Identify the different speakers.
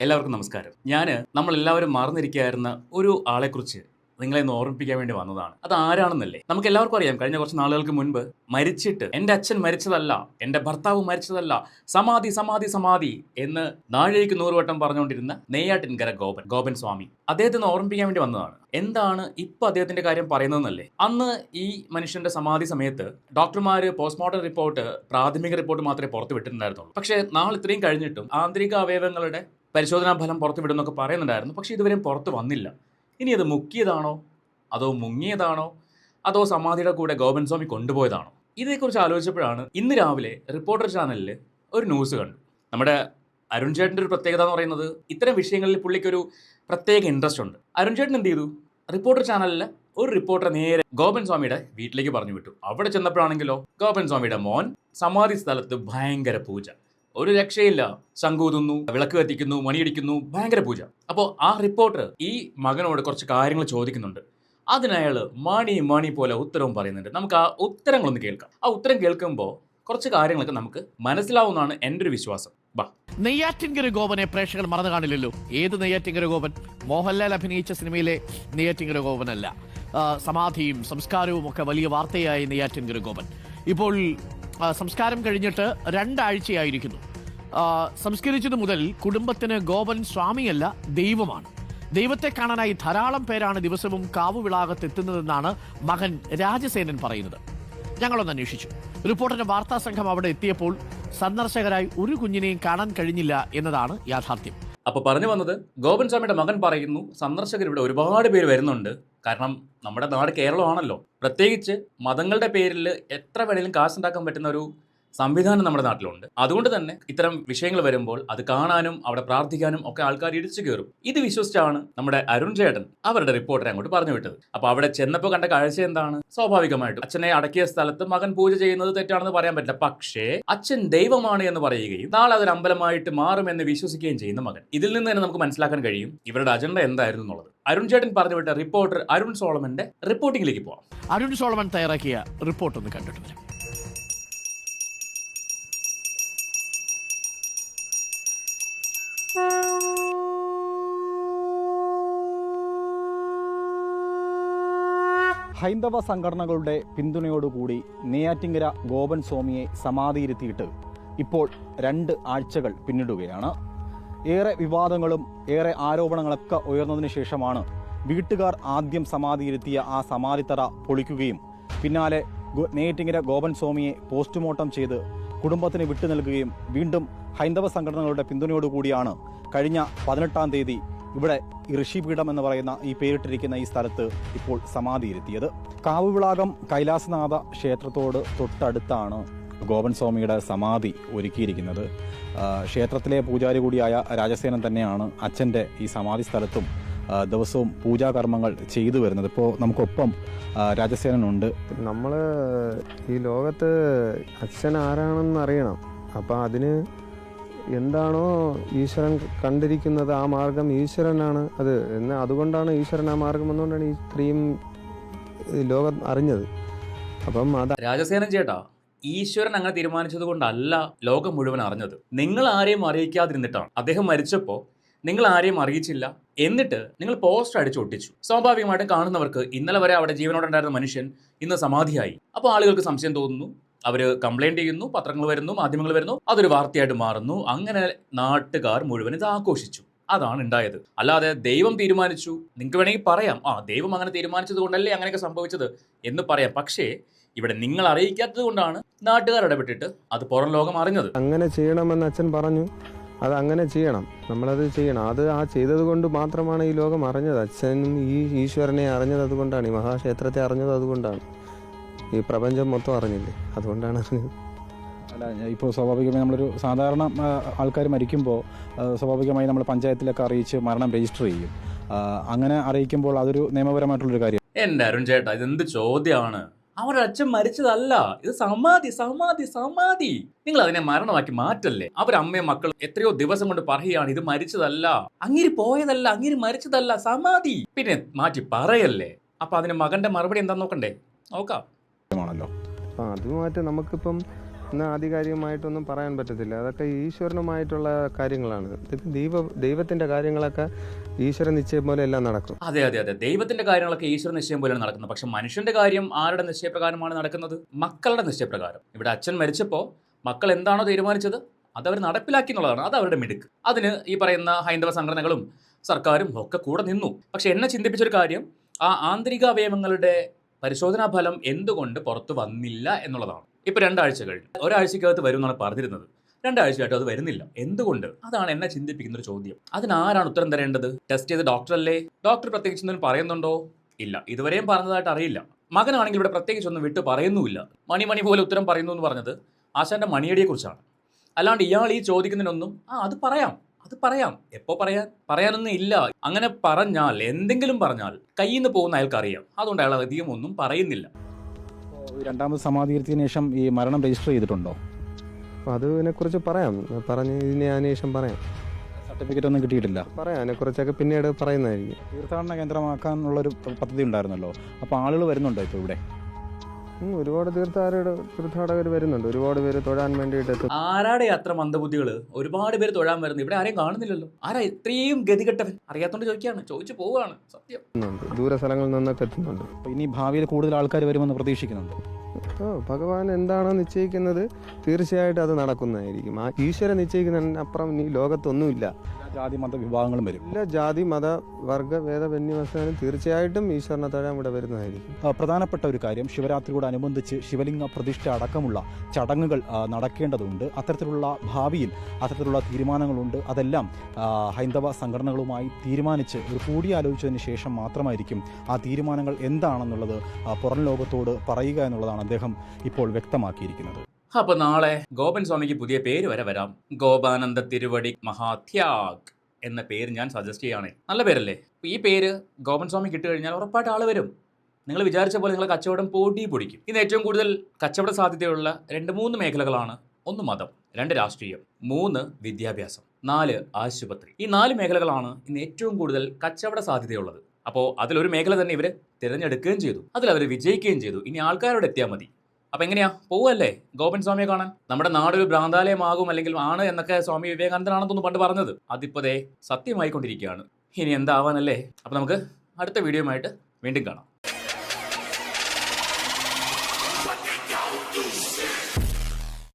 Speaker 1: എല്ലാവർക്കും നമസ്കാരം. ഞാൻ നമ്മളെല്ലാവരും മറന്നിരിക്കുകയായിരുന്ന ഒരു ആളെക്കുറിച്ച് നിങ്ങളെ ഒന്ന് ഓർമ്മിപ്പിക്കാൻ വേണ്ടി വന്നതാണ്. അത് ആരാണെന്നല്ലേ? നമുക്ക് എല്ലാവർക്കും അറിയാം. കഴിഞ്ഞ കുറച്ച് നാളുകൾക്ക് മുൻപ് മരിച്ചിട്ട് എന്റെ അച്ഛൻ മരിച്ചതല്ല എന്റെ ഭർത്താവ് മരിച്ചതല്ല സമാധി സമാധി സമാധി എന്ന് നാഴേക്ക് നൂറുവട്ടം പറഞ്ഞുകൊണ്ടിരുന്ന നെയ്യാട്ടിൻകര ഗോപൻ ഗോപൻ സ്വാമി. അദ്ദേഹത്തെ ഒന്ന് ഓർമ്മിപ്പിക്കാൻ വേണ്ടി വന്നതാണ്. എന്താണ് ഇപ്പൊ അദ്ദേഹത്തിന്റെ കാര്യം പറയുന്നതെന്നല്ലേ? അന്ന് ഈ മനുഷ്യന്റെ സമാധി സമയത്ത് ഡോക്ടർമാര് പോസ്റ്റ്മോർട്ടം റിപ്പോർട്ട് പ്രാഥമിക റിപ്പോർട്ട് മാത്രമേ പുറത്തു വിട്ടിട്ടുണ്ടായിരുന്നുള്ളൂ. പക്ഷേ നാളെ ഇത്രയും കഴിഞ്ഞിട്ടും ആന്തരിക അവയവങ്ങളുടെ പരിശോധനാ ഫലം പുറത്തു വിടുന്നൊക്കെ പറയുന്നുണ്ടായിരുന്നു. പക്ഷേ ഇതുവരെയും പുറത്ത് വന്നില്ല. ഇനി അത് മുക്കിയതാണോ? അതോ മുങ്ങിയതാണോ? അതോ സമാധിയുടെ കൂടെ ഗോപൻ സ്വാമി കൊണ്ടുപോയതാണോ? ഇതേക്കുറിച്ച് ആലോചിച്ചപ്പോഴാണ് ഇന്ന് രാവിലെ റിപ്പോർട്ടർ ചാനലിൽ ഒരു ന്യൂസ് കണ്ടു. നമ്മുടെ അരുൺ ചേട്ടന്റെ ഒരു പ്രത്യേകത എന്ന് പറയുന്നത് ഇത്തരം വിഷയങ്ങളിൽ പുള്ളിക്കൊരു പ്രത്യേക ഇൻട്രസ്റ്റ് ഉണ്ട്. അരുൺ ചേട്ടൻ എന്ത് ചെയ്തു? റിപ്പോർട്ടർ ചാനലിൽ ഒരു റിപ്പോർട്ടർ നേരെ ഗോപൻ സ്വാമിയുടെ വീട്ടിലേക്ക് പറഞ്ഞു വിട്ടു. അവിടെ ചെന്നപ്പോഴാണെങ്കിലോ ഗോപൻ സ്വാമിയുടെ മോൻ സമാധി സ്ഥലത്ത് ഭയങ്കര പൂജ. ഒരു രക്ഷയില്ല. ശംഖൂതുന്നു വിളക്ക് കത്തിക്കുന്നു മണിയടിക്കുന്നു ഭയങ്കര പൂജ. അപ്പോൾ ആ റിപ്പോർട്ടർ ഈ മകനോട് കുറച്ച് കാര്യങ്ങൾ ചോദിക്കുന്നുണ്ട്. അതിനയാൾ മണി മണി പോലെ ഉത്തരവും പറയുന്നുണ്ട്. നമുക്ക് ആ ഉത്തരങ്ങളൊന്ന് കേൾക്കാം. ആ ഉത്തരം കേൾക്കുമ്പോൾ കുറച്ച് കാര്യങ്ങളൊക്കെ നമുക്ക് മനസ്സിലാവുന്നതാണ് എന്റെ ഒരു വിശ്വാസം. ബാ.
Speaker 2: നെയ്യാറ്റിൻകര ഗോപനെ പ്രേക്ഷകർ മറന്നു കാണില്ലല്ലോ. ഏത് നെയ്യാറ്റിൻകര ഗോപൻ? മോഹൻലാൽ അഭിനയിച്ച സിനിമയിലെ നെയ്യാറ്റിൻകര ഗോപനല്ല. സമാധിയും സംസ്കാരവും ഒക്കെ വലിയ വാർത്തയായി നെയ്യാറ്റിൻകര ഗോപൻ. ഇപ്പോൾ സംസ്കാരം കഴിഞ്ഞിട്ട് രണ്ടാഴ്ചയായിരിക്കുന്നു. സംസ്കരിച്ചത് മുതൽ കുടുംബത്തിന് ഗോപൻ സ്വാമിയല്ല ദൈവമാണ്. ദൈവത്തെ കാണാനായി ധാരാളം പേരാണ് ദിവസവും കാവുവിളാകത്ത് എത്തുന്നതെന്നാണ് മകൻ രാജസേനൻ പറയുന്നത്. ഞങ്ങളൊന്ന് അന്വേഷിച്ചു. റിപ്പോർട്ടറിന്റെ വാർത്താ സംഘം അവിടെ എത്തിയപ്പോൾ സന്ദർശകരായി ഒരു കുഞ്ഞിനെയും കാണാൻ കഴിഞ്ഞില്ല എന്നതാണ് യാഥാർത്ഥ്യം.
Speaker 1: അപ്പോൾ പറഞ്ഞു വന്നത് ഗോപൻ സ്വാമിയുടെ മകൻ പറയുന്നു സന്ദർശകർ ഇവിടെ ഒരുപാട് പേര് വരുന്നുണ്ട്. കാരണം നമ്മുടെ നാട് കേരളമാണല്ലോ. പ്രത്യേകിച്ച് മതങ്ങളുടെ പേരിൽ എത്ര വേണേലും കാശുണ്ടാക്കാൻ പറ്റുന്ന ഒരു സംവിധാനം നമ്മുടെ നാട്ടിലുണ്ട്. അതുകൊണ്ട് തന്നെ ഇത്തരം വിഷയങ്ങൾ വരുമ്പോൾ അത് കാണാനും അവിടെ പ്രാർത്ഥിക്കാനും ഒക്കെ ആൾക്കാർ ഇടിച്ചു കയറും. ഇത് വിശ്വസിച്ചാണ് നമ്മുടെ അരുൺ ചേട്ടൻ അവരുടെ റിപ്പോർട്ടറെ അങ്ങോട്ട് പറഞ്ഞു വിട്ടത്. അപ്പൊ അവിടെ ചെന്നപ്പോൾ കണ്ട കാഴ്ച എന്താണ്? സ്വാഭാവികമായിട്ടും അച്ഛനെ അടക്കിയ സ്ഥലത്ത് മകൻ പൂജ ചെയ്യുന്നത് തെറ്റാണെന്ന് പറയാൻ പറ്റില്ല. പക്ഷേ അച്ഛൻ ദൈവമാണ് എന്ന് പറയുകയും നാളെ അതൊരു അമ്പലമായിട്ട് മാറുമെന്ന് വിശ്വസിക്കുകയും ചെയ്യുന്ന മകൻ. ഇതിൽ നിന്ന് തന്നെ നമുക്ക് മനസ്സിലാക്കാൻ കഴിയും ഇവരുടെ അജണ്ട എന്തായിരുന്നു എന്നുള്ളത്. അരുൺ ചേട്ടൻ പറഞ്ഞു വിട്ട റിപ്പോർട്ടർ അരുൺ സോളമന്റെ റിപ്പോർട്ടിംഗിലേക്ക് പോവാം.
Speaker 2: അരുൺ സോളമൻ തയ്യാറാക്കിയ റിപ്പോർട്ട് ഒന്ന് കണ്ടിട്ട്
Speaker 3: ഹൈന്ദവ സംഘടനകളുടെ പിന്തുണയോടുകൂടി നെയ്യാറ്റിങ്കര ഗോപൻ സ്വാമിയെ സമാധിയിരുത്തിയിട്ട് ഇപ്പോൾ രണ്ട് ആഴ്ചകൾ പിന്നിടുകയാണ്. ഏറെ വിവാദങ്ങളും ഏറെ ആരോപണങ്ങളൊക്കെ ഉയർന്നതിന് ശേഷമാണ് വീട്ടുകാർ ആദ്യം സമാധിയിരുത്തിയ ആ സമാധിത്തറ പൊളിക്കുകയും പിന്നാലെ നെയ്യാറ്റിങ്കര ഗോപൻ സ്വാമിയെ പോസ്റ്റ്മോർട്ടം ചെയ്ത് കുടുംബത്തിന് വിട്ടു നൽകുകയും വീണ്ടും ഹൈന്ദവ സംഘടനകളുടെ പിന്തുണയോടുകൂടിയാണ് കഴിഞ്ഞ പതിനെട്ടാം തീയതി ഇവിടെ ഋഷിപീഠം എന്ന് പറയുന്ന ഈ പേരിട്ടിരിക്കുന്ന ഈ സ്ഥലത്ത് ഇപ്പോൾ സമാധിയിരുത്തിയത് കാവുവിളാകം കൈലാസനാഥ ക്ഷേത്രത്തോട് തൊട്ടടുത്താണ് ഗോപൻ സ്വാമിയുടെ സമാധി ഒരുക്കിയിരിക്കുന്നത്. ക്ഷേത്രത്തിലെ പൂജാരി കൂടിയായ രാജസേനൻ തന്നെയാണ് അച്ഛന്റെ ഈ സമാധി സ്ഥലത്തും ദിവസവും പൂജാകർമ്മങ്ങൾ ചെയ്തു വരുന്നത്. ഇപ്പോൾ നമുക്കൊപ്പം രാജസേനനുണ്ട്.
Speaker 4: നമ്മൾ ഈ ലോകത്ത് അച്ഛൻ ആരാണെന്ന് അറിയണം. അപ്പം അതിന് എന്താണോ ഈശ്വരൻ കണ്ടിരിക്കുന്നത് ആ മാർഗം ഈശ്വരനാണ്. അത് എന്ന് അതുകൊണ്ടാണ് ഈശ്വരൻ ആ മാർഗം എന്നുകൊണ്ടാണ് ഈ സ്ത്രീയും ലോകം അറിഞ്ഞത്. അപ്പം അത്
Speaker 1: രാജസേനൻ ചേട്ടാ ഈശ്വരൻ അങ്ങനെ തീരുമാനിച്ചത് കൊണ്ടല്ല ലോകം മുഴുവൻ അറിഞ്ഞത്. നിങ്ങൾ ആരെയും അറിയിക്കാതിരുന്നിട്ടാണ്. അദ്ദേഹം മരിച്ചപ്പോൾ നിങ്ങൾ ആരെയും അറിയിച്ചില്ല. എന്നിട്ട് നിങ്ങൾ പോസ്റ്റർ അടിച്ച് ഒട്ടിച്ചു. സ്വാഭാവികമായിട്ടും കാണുന്നവർക്ക് ഇന്നലെ വരെ അവിടെ ജീവനോടെ ഉണ്ടായിരുന്ന മനുഷ്യൻ ഇന്ന് സമാധിയായി. അപ്പോൾ ആളുകൾക്ക് സംശയം തോന്നുന്നു അവർ കംപ്ലൈന്റ് ചെയ്യുന്നു പത്രങ്ങൾ വരുന്നു മാധ്യമങ്ങൾ വരുന്നു അതൊരു വാർത്തയായിട്ട് മാറുന്നു. അങ്ങനെ നാട്ടുകാർ മുഴുവൻ ഇത് ആഘോഷിച്ചു. അതാണ് ഉണ്ടായത്. അല്ലാതെ ദൈവം തീരുമാനിച്ചു. നിങ്ങൾക്ക് വേണമെങ്കിൽ പറയാം. ആ ദൈവം അങ്ങനെ തീരുമാനിച്ചത് കൊണ്ടല്ലേ അങ്ങനെയൊക്കെ സംഭവിച്ചത് എന്ന് പറയാം. പക്ഷേ ഇവിടെ നിങ്ങൾ അറിയിക്കാത്തത് കൊണ്ടാണ് നാട്ടുകാർ ഇടപെട്ടിട്ട് അത് പുറം ലോകം അറിഞ്ഞത്.
Speaker 4: അങ്ങനെ ചെയ്യണമെന്ന് അച്ഛൻ പറഞ്ഞു. അത് അങ്ങനെ ചെയ്യണം. നമ്മളത് ചെയ്യണം. അത് ആ ചെയ്തത് കൊണ്ട് മാത്രമാണ് ഈ ലോകം അറിഞ്ഞത്. അച്ഛനും ഈ ഈശ്വരനെ അറിഞ്ഞത് അതുകൊണ്ടാണ്. ഈ മഹാക്ഷേത്രത്തെ അറിഞ്ഞത് അതുകൊണ്ടാണ്. ഈ പ്രപഞ്ചം മൊത്തം അറിഞ്ഞില്ലേ? അതുകൊണ്ടാണ് അറിഞ്ഞത്
Speaker 3: അല്ല ഇപ്പോൾ സ്വാഭാവികമായി നമ്മളൊരു സാധാരണ ആൾക്കാർ മരിക്കുമ്പോൾ സ്വാഭാവികമായി നമ്മൾ പഞ്ചായത്തിലൊക്കെ അറിയിച്ച് മരണം രജിസ്റ്റർ ചെയ്യും. അങ്ങനെ അറിയിക്കുമ്പോൾ അതൊരു നിയമപരമായിട്ടുള്ളൊരു കാര്യം.
Speaker 1: എന്റെ അരുൺ ചേട്ടാ ഇതെന്ത് ചോദ്യമാണ്? അവരുടെ അച്ഛൻ മരിച്ചതല്ല. ഇത് സമാധി സമാധി സമാധി. നിങ്ങൾ അതിനെ മരണമാക്കി മാറ്റല്ലേ? അവരമ്മയും മക്കൾ എത്രയോ ദിവസം കൊണ്ട് പറയുകയാണ് ഇത് മരിച്ചതല്ല. അങ്ങേര് പോയതല്ല അങ്ങേര് മരിച്ചതല്ല. സമാധി. പിന്നെ മാറ്റി പറയല്ലേ? അപ്പൊ അതിന് മകന്റെ മറുപടി എന്താ നോക്കണ്ടേ? നോക്കാം.
Speaker 3: ആണല്ലോ.
Speaker 4: അത് അതുമായിട്ട് നമുക്കിപ്പം എന്നാൽ ആധികാരികമായിട്ടൊന്നും പറയാൻ പറ്റത്തില്ല. അതൊക്കെ ഈശ്വരനുമായിട്ടുള്ള കാര്യങ്ങളാണ്. ഇതൊക്കെ ദൈവ ദൈവത്തിന്റെ കാര്യങ്ങളൊക്കെ ഈശ്വര നിശ്ചയം പോലെ എല്ലാം നടക്കും.
Speaker 1: അതെ അതെ അതെ. ദൈവത്തിന്റെ കാര്യങ്ങളൊക്കെ ഈശ്വര നിശ്ചയം പോലെയാണ് നടക്കുന്നത്. പക്ഷെ മനുഷ്യന്റെ കാര്യം ആരുടെ നിശ്ചയപ്രകാരമാണ് നടക്കുന്നത്? മക്കളുടെ നിശ്ചയപ്രകാരം. ഇവിടെ അച്ഛൻ മരിച്ചപ്പോൾ മക്കൾ എന്താണോ തീരുമാനിച്ചത്? അത് അവർ നടപ്പിലാക്കി എന്നുള്ളതാണ്. അത് അവരുടെ മിടുക്ക്. അതിന് ഈ പറയുന്ന ഹൈന്ദവ സംഘടനകളും സർക്കാരും ഒക്കെ കൂടെ നിന്നു. പക്ഷെ എന്നെ ചിന്തിപ്പിച്ചൊരു കാര്യം ആ ആന്തരിക അവയവങ്ങളുടെ പരിശോധനാ ഫലം എന്തുകൊണ്ട് പുറത്തു വന്നില്ല എന്നുള്ളതാണ്. ഇപ്പൊ രണ്ടാഴ്ച കഴിഞ്ഞു. ഒരാഴ്ചക്കകത്ത് വരും എന്നാണ് പറഞ്ഞിരുന്നത്. രണ്ടാഴ്ചയായിട്ട് അത് വരുന്നില്ല. എന്തുകൊണ്ട്? അതാണ് എന്നെ ചിന്തിപ്പിക്കുന്ന ഒരു ചോദ്യം. അതിനാരാണ് ഉത്തരം തരേണ്ടത്? ടെസ്റ്റ് ചെയ്ത് ഡോക്ടറല്ലേ? ഡോക്ടർ പ്രത്യേകിച്ച് എന്തെങ്കിലും പറയുന്നുണ്ടോ? ഇല്ല. ഇതുവരെയും പറഞ്ഞതായിട്ട് അറിയില്ല. മകനാണെങ്കിൽ ഇവിടെ പ്രത്യേകിച്ച് ഒന്നും വിട്ട് പറയുന്നുമില്ല. മണി മണി പോലെ ഉത്തരം പറയുന്നു എന്ന് പറഞ്ഞത് ആശാന്റെ മണിയടിയെക്കുറിച്ചാണ്. അല്ലാണ്ട് ഇയാൾ ഈ ചോദിക്കുന്നതിനൊന്നും ആ അത് പറയാം. അത് പറയാം. എപ്പോ പറയാൻ? പറയാനൊന്നും ഇല്ല. അങ്ങനെ പറഞ്ഞാൽ എന്തെങ്കിലും പറഞ്ഞാൽ കയ്യിൽ നിന്ന് പോകുന്ന അയാൾക്ക് അറിയാം അതുകൊണ്ട് അയാൾ അധികം ഒന്നും പറയുന്നില്ല.
Speaker 3: രണ്ടാമത് സമാധീകരിച്ചതിന് ശേഷം ഈ മരണം രജിസ്റ്റർ ചെയ്തിട്ടുണ്ടോ?
Speaker 4: അപ്പോൾ അതിനെക്കുറിച്ച് പറയാം. പറഞ്ഞ് ഇതിനെ അതിനുശേഷം പറയാം.
Speaker 3: സർട്ടിഫിക്കറ്റ് ഒന്നും കിട്ടിയിട്ടില്ല.
Speaker 4: പറയാം. അതിനെക്കുറിച്ചൊക്കെ പിന്നീട് പറയുന്നതായിരിക്കും.
Speaker 3: തീർത്ഥാടന കേന്ദ്രമാക്കാനുള്ള ഒരു പദ്ധതി ഉണ്ടായിരുന്നല്ലോ. അപ്പോൾ ആളുകൾ വരുന്നുണ്ടോ ഇപ്പോൾ ഇവിടെ?
Speaker 4: ഒരുപാട് തീർത്ഥാടകർ തീർത്ഥാടകർ വരുന്നുണ്ട്. ഒരുപാട് പേര് തൊഴാൻ വേണ്ടിയിട്ട്
Speaker 1: ആരാടെ അത്ര മന്ദബുദ്ധികൾ ഒരുപാട് പേര് തൊഴാൻ വരുന്നു. ഇവിടെ ആരെയും കാണുന്നില്ലല്ലോ. ആരാ ഇത്രയും ഗതികെട്ടവൻ? അറിയാത്തോണ്ട് ചോദിക്കുകയാണ്. ചോദിച്ചു പോവുകയാണ്. സത്യം.
Speaker 4: ദൂര സ്ഥലങ്ങളിൽ നിന്നൊക്കെ എത്തുന്നുണ്ട്
Speaker 3: ഇനി ഭാവിയിൽ കൂടുതൽ ആൾക്കാർ വരുമെന്ന് പ്രതീക്ഷിക്കുന്നുണ്ട്?
Speaker 4: ഓ ഭഗവാൻ എന്താണോ നിശ്ചയിക്കുന്നത് തീർച്ചയായിട്ടും അത് നടക്കുന്നതായിരിക്കും. ആ ഈശ്വര നിശ്ചയിക്കുന്നതിനപ്പുറം ഈ ലോകത്തൊന്നുമില്ല.
Speaker 3: ജാതി മത വിഭാഗങ്ങളും വരും.
Speaker 4: എല്ലാ ജാതി മത വർഗ വേദ വന്യമസാനും തീർച്ചയായിട്ടും ഈശ്വരനെ തൊഴാൻ ഇവിടെ വരുന്നതായിരിക്കും.
Speaker 3: പ്രധാനപ്പെട്ട ഒരു കാര്യം ശിവരാത്രിയോടനുബന്ധിച്ച് ശിവലിംഗ പ്രതിഷ്ഠ അടക്കമുള്ള ചടങ്ങുകൾ നടക്കേണ്ടതുണ്ട്. അത്തരത്തിലുള്ള ഭാവിയിൽ അത്തരത്തിലുള്ള തീരുമാനങ്ങളുണ്ട്. അതെല്ലാം ഹൈന്ദവ സംഘടനകളുമായി തീരുമാനിച്ച് ഒരു കൂടിയാലോചിച്ചതിന് ശേഷം മാത്രമായിരിക്കും ആ തീരുമാനങ്ങൾ എന്താണെന്നുള്ളത് പുറം ലോകത്തോട് പറയുക എന്നുള്ളതാണ് അദ്ദേഹം ഇപ്പോൾ വ്യക്തമാക്കിയിരിക്കുന്നത്.
Speaker 1: അപ്പൊ നാളെ ഗോപൻ സ്വാമിക്ക് പുതിയ പേര് വരെ വരാം. ഗോപാനന്ദ തിരുവടി മഹാത്യാഗ് എന്ന പേര് ഞാൻ സജസ്റ്റ് ചെയ്യുകയാണ്. നല്ല പേരല്ലേ? ഈ പേര് ഗോപൻ സ്വാമി കിട്ടുകഴിഞ്ഞാൽ ഉറപ്പായിട്ട് ആൾ വരും. നിങ്ങൾ വിചാരിച്ച പോലെ നിങ്ങളെ കച്ചവടം പൊടി പൊടിക്കും. ഇന്ന് ഏറ്റവും കൂടുതൽ കച്ചവട സാധ്യതയുള്ള രണ്ട് മൂന്ന് മേഖലകളാണ് ഒന്ന് മതം രണ്ട് രാഷ്ട്രീയം മൂന്ന് വിദ്യാഭ്യാസം നാല് ആശുപത്രി. ഈ നാല് മേഖലകളാണ് ഇന്ന് ഏറ്റവും കൂടുതൽ കച്ചവട സാധ്യതയുള്ളത്. അപ്പോൾ അതിലൊരു മേഖല തന്നെ ഇവർ തിരഞ്ഞെടുക്കുകയും ചെയ്തു. അതിൽ അവർ വിജയിക്കുകയും ചെയ്തു. ഇനി ആൾക്കാരോട് എത്തിയാൽ മതി. അപ്പൊ എങ്ങനെയാ? പോവല്ലേ? ഗോപൻ സ്വാമിയെ കാണാൻ. നമ്മുടെ നാടൊരു ഭ്രാന്താലയമാകും അല്ലെങ്കിൽ ആണ് എന്നൊക്കെ സ്വാമി വിവേകാനന്ദനാണെന്നൊന്ന് പണ്ട് പറഞ്ഞത്. അതിപ്പോ ദേ സത്യമായിക്കൊണ്ടിരിക്കുകയാണ്. ഇനി എന്താവാനല്ലേ? അപ്പൊ നമുക്ക് അടുത്ത വീഡിയോയുമായിട്ട് വീണ്ടും കാണാം.